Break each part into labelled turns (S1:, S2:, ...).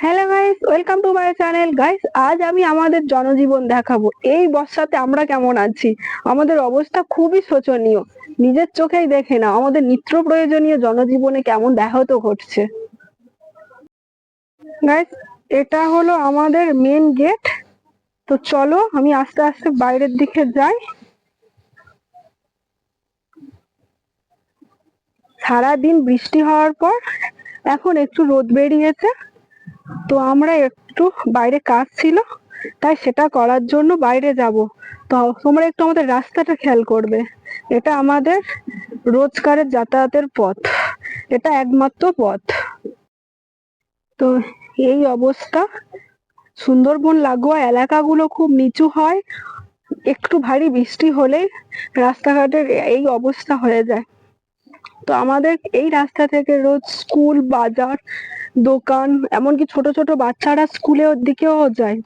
S1: Hello guys welcome to my channel guys আজ আমি আমাদের জনজীবন দেখাবো। এই বর্ষাতে আমরা কেমন আছি? আমাদের অবস্থা খুবই শোচনীয়। নিজের চোখেই দেখে না আমাদের নিত্য প্রয়োজনীয় জনজীবনে কেমন ব্যাহত ঘটছে। গাইস এটা হলো আমাদের মেন গেট তো চলো, আমি আস্তে আস্তে বাইরের দিকে যাই। সারাদিন বৃষ্টি হওয়ার পর এখন একটু রোদ বেরিয়েছে। তো আমরা একটু বাইরে কাজ ছিল, তাই সেটা করার জন্য বাইরে যাব। তো তোমরা একটু আমাদের রাস্তাটা খেয়াল করবে। এটা আমাদের রোজকারের যাতায়াতের পথ। এটা একমাত্র পথ। তো এই অবস্থা। সুন্দরবন, লাগোয়া এলাকাগুলো খুব নিচু হয়। একটু ভারী বৃষ্টি হলেই রাস্তাঘাটের এই অবস্থা হয়ে যায়। তো আমাদের এই রাস্তা থেকে রোজ স্কুল, বাজার, দোকান, এমনকি ছোট ছোট বাচ্চারা স্কুলের দিকেও যায়।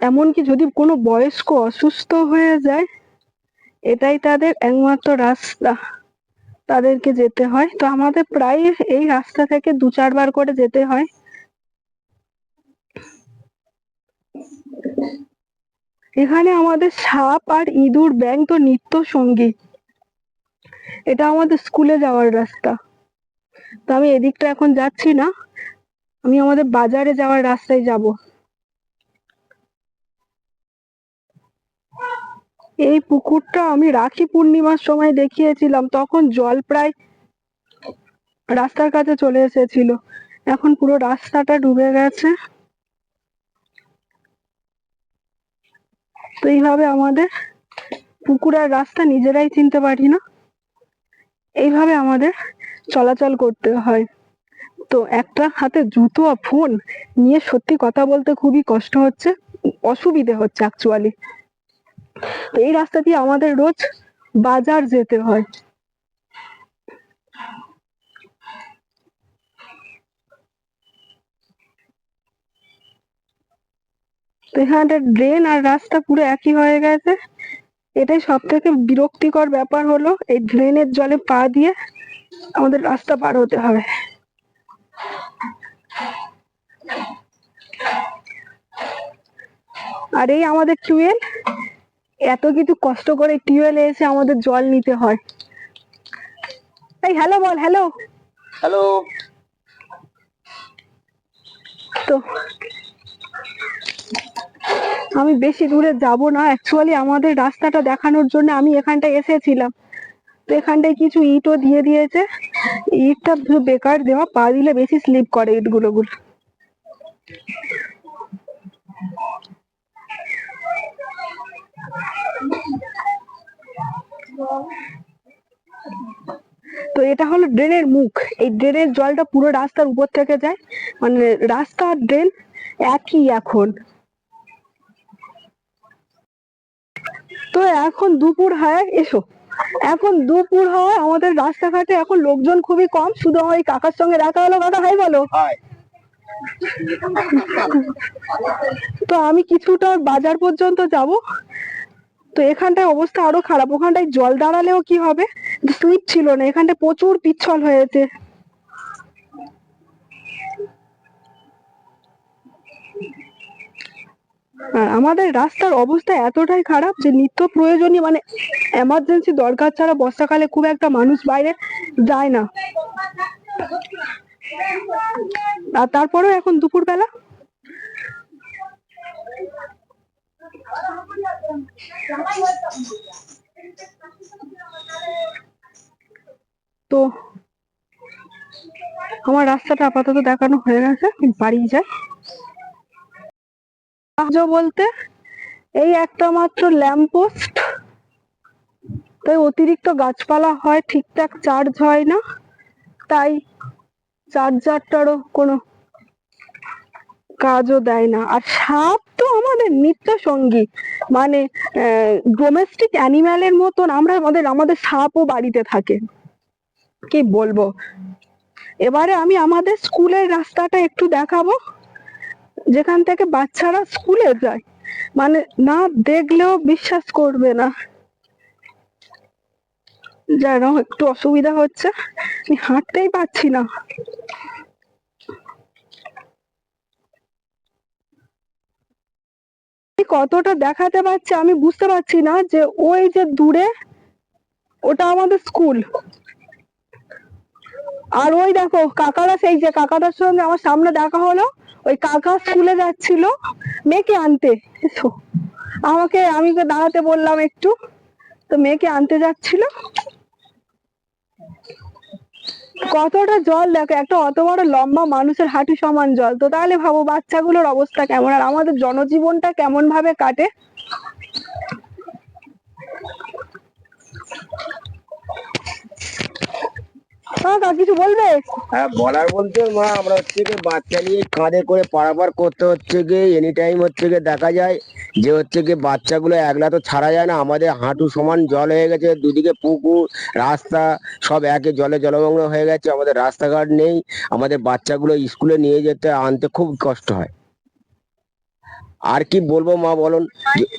S1: এমনকি যদি কোনো বয়স্ক অসুস্থ হয়ে যায়, এটাই তাদের একমাত্র রাস্তা। তাদেরকে যেতে হয়। তো আমাদের প্রায় এই রাস্তা থেকে দু চারবার করে যেতে হয়। এখানে আমাদের সাপ আর ইঁদুর ব্যাং তো নিত্য সঙ্গী এটা আমাদের স্কুলে যাওয়ার রাস্তা। তো আমি এদিকটা এখন যাচ্ছি না, আমি আমাদের বাজারে যাওয়ার রাস্তায় যাব। এই পুকুরটা আমি রাখি পূর্ণিমার সময় দেখিয়েছিলাম, তখন জল প্রায় রাস্তার কাছে চলে এসেছিল। এখন পুরো রাস্তাটা ডুবে গেছে। তো এইভাবে আমাদের পুকুর আর রাস্তা নিজেরাই চিনতে পারি না। এইভাবে আমাদের চলাচল করতে হয়। তো একটা হাতে জুতো আর ফোন নিয়ে সত্যি কথা বলতে খুবই কষ্ট হচ্ছে, অসুবিধে হচ্ছে অ্যাকচুয়ালি তো এই রাস্তা দিয়ে আমাদের রোজ বাজার যেতে হয়। তো এখানে ড্রেন আর রাস্তা পুরো একই হয়ে গেছে। এটাই সব থেকে বিরক্তিকর ব্যাপার হলো এই ড্রেনের জলে পা দিয়ে আমাদের রাস্তা পার হতে হবে। আর এই আমাদের টিউবওয়েল এত কিছু কষ্ট করে টিউবওয়েলে এসে আমাদের জল নিতে হয়। এই হ্যালো বল হ্যালো
S2: হ্যালো
S1: তো আমি বেশি দূরে যাব না। অ্যাকচুয়ালি আমাদের রাস্তাটা দেখানোর জন্য আমি এখানটায় এসেছিলাম। তো এখানটায় কিছু ইটও দিয়ে দিয়েছে। ইটটা বেকার দেওয়া, পা দিলে বেশি স্লিপ করে ইটগুলো গুলো। তো এটা হলো ড্রেনের মুখ। এই ড্রেনের জলটা পুরো রাস্তার উপর থেকে যায়। মানে রাস্তা ড্রেন একই এখন। তো এখন দুপুর হয় এসো। এখন দুপুর হয় আমাদের রাস্তাঘাটে এখন লোকজন খুবই কম। শুধু আমার কাকার সঙ্গে দেখা হলো। কাকা হাই বলো। তো আমি কিছুটা বাজার পর্যন্ত যাব। তো এখানটায় অবস্থা আরও খারাপ। ওখানটায় জল দাঁড়ালেও কি হবে? স্লিপ ছিল না। এখানটায় প্রচুর পিচ্ছল হয়েছে। আর আমাদের রাস্তার অবস্থা এতটাই খারাপ যে নিত্য প্রয়োজনীয় মানে এমার্জেন্সি দরকার ছাড়া বর্ষাকালে খুব একটা মানুষ বাইরে যায় না। আর তারপরেও এখন দুপুরবেলা? তো আমার রাস্তাটা আপাতত দেখানো হয়ে গেছে, বাড়ি যাই সাহায্য বলতে, এই একটা মাত্র ল্যাম্পপোস্ট তাই অতিরিক্ত গাছপালা হয়, ঠিকঠাক চার্জ হয় না। তাই চার্জারটারও কোনো কাজও দেয় না। আর সাপ তো আমাদের নিত্য সঙ্গী। মানে ডোমেস্টিক অ্যানিম্যালের মতন আমরা আমাদের আমাদের সাপও বাড়িতে থাকে। কি বলব? এবারে আমি আমাদের স্কুলের রাস্তাটা একটু দেখাবো। যেখান থেকে বাচ্চারা স্কুলে যায় মানে না দেখলেও বিশ্বাস করবে না। যেন একটু অসুবিধা হচ্ছে, আমি হাঁটতেই পারছি না। কতটা দেখাতে পারছে আমি বুঝতে পারছি না যে ওই যে দূরে ওটা আমাদের স্কুল। আর ওই দেখো, কাকারা সেই যে, কাকাটার সঙ্গে আমার সামনে দেখা হলো। ওই কাকা স্কুলে যাচ্ছিল মেয়েকে আনতে। আমাকে, আমি দাঁড়াতে বললাম একটু। তো মেয়েকে আনতে যাচ্ছিল। কতটা জল দেখো, একটা অত বড় লম্বা মানুষের হাঁটু সমান জল। তো তাহলে ভাবো বাচ্চাগুলোর অবস্থা কেমন, আর আমাদের জনজীবনটা কেমন ভাবে কাটে? কাকা কিছু বলবে?
S2: হ্যাঁ বলার বলতে মা আমরা হচ্ছে গিয়ে বাচ্চা নিয়ে কাঁধে করে পারাপার করতে হচ্ছে গিয়ে এনি টাইম হচ্ছে গিয়ে দেখা যায় যে হচ্ছে গিয়ে বাচ্চাগুলো একলা তো ছাড়া যায় না আমাদের হাঁটু সমান জল হয়ে গেছে দুদিকে পুকুর রাস্তা সব একে জলে জলমগ্ন হয়ে গেছে আমাদের রাস্তাঘাট নেই আমাদের বাচ্চাগুলো স্কুলে নিয়ে যেতে আনতে খুব কষ্ট হয়। আর কি বলব মা বলুন? যে-